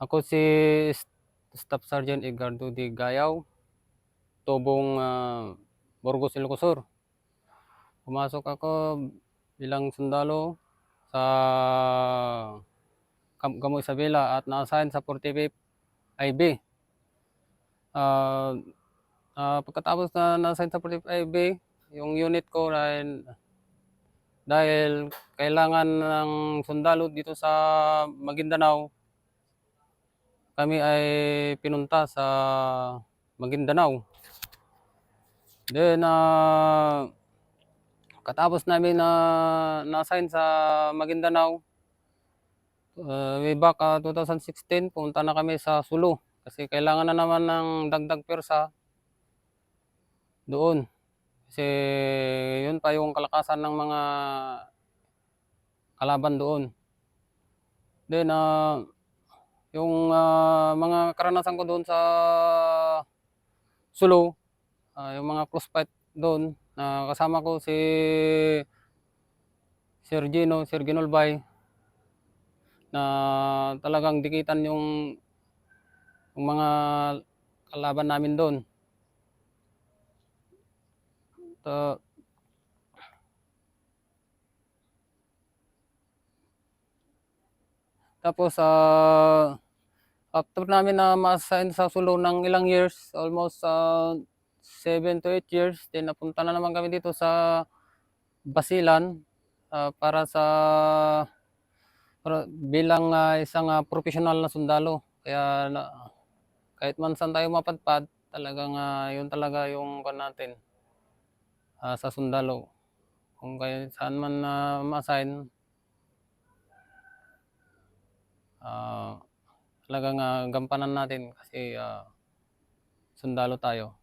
Ako si Staff Sergeant Edgardo D. Gayaw, tubong uh, Burgos, Ilocosur. Pumasok ako bilang sundalo sa Camp Gamo Isabela at na-assign sa 45 IB. Ah, ah, pagkatapos na na-assign sa 45 IB, yung unit ko dahil, dahil kailangan ng sundalo dito sa Maguindanao, kami ay pinunta sa Maguindanao. Then, ah, katapos namin na na-assign sa Maguindanao, uh, way back ah, 2016, pumunta na kami sa Sulu. Kasi kailangan na naman ng dagdag persa doon. Kasi yun pa yung kalakasan ng mga kalaban doon. Then, ah, yung ah, mga karanasan ko doon sa Sulu, ah, yung mga close fight doon, na kasama ko si Sir Gino, Sir na talagang dikitan yung, yung mga kalaban namin doon. Ta- Tapos, ah, after namin na ma-assign sa Sulu ng ilang years, almost 7 to 8 years, then napunta na naman kami dito sa Basilan ah, para sa para bilang ah, isang ah, professional na sundalo. Kaya na, kahit man saan tayo mapadpad, talagang ah, yun talaga yung kan natin ah, sa sundalo. Kung kayo saan man na ma-assign, ah, talagang ah, gampanan natin kasi ah, sundalo tayo.